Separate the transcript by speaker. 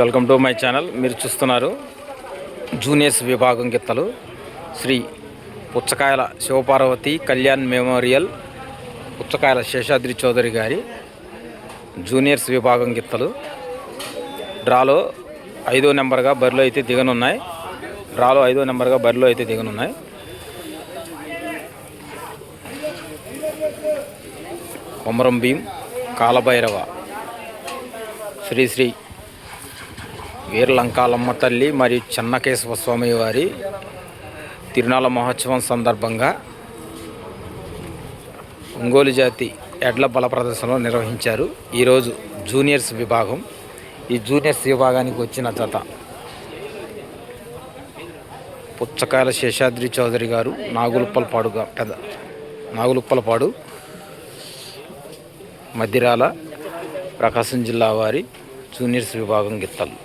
Speaker 1: Welcome to my channel. మీరు చూస్తున్నారు juniors విభాగం గిత్తలు. శ్రీ పుచ్చకాయల శివపార్వతి కళ్యాణ్ మెమోరియల్ పుచ్చకాయల శేషాద్రి చౌదరి గారి జూనియర్స్ విభాగం గిత్తలు. డ్రాలో ఐదో నెంబర్గా బరిలో అయితే దిగనున్నాయి. డ్రాలో ఐదో నెంబర్గా బరిలో అయితే దిగనున్నాయి. కొమరం భీం కాలభైరవ శ్రీ శ్రీ వీరలంకాలమ్మ తల్లి మరియు చెన్నకేశవ స్వామి వారి తిరునాళ మహోత్సవం సందర్భంగా ఒంగోలు జాతి ఎడ్ల బల ప్రదర్శనలో నిర్వహించారు. ఈరోజు జూనియర్స్ విభాగం. ఈ జూనియర్స్ విభాగానికి వచ్చిన జత పుచ్చకాయల శేషాద్రి చౌదరి గారు నాగులుప్పలపాడుగా పెద్ద నాగులుప్పలపాడు మధిరాల ప్రకాశం జిల్లా వారి జూనియర్స్ విభాగం గిత్తలు.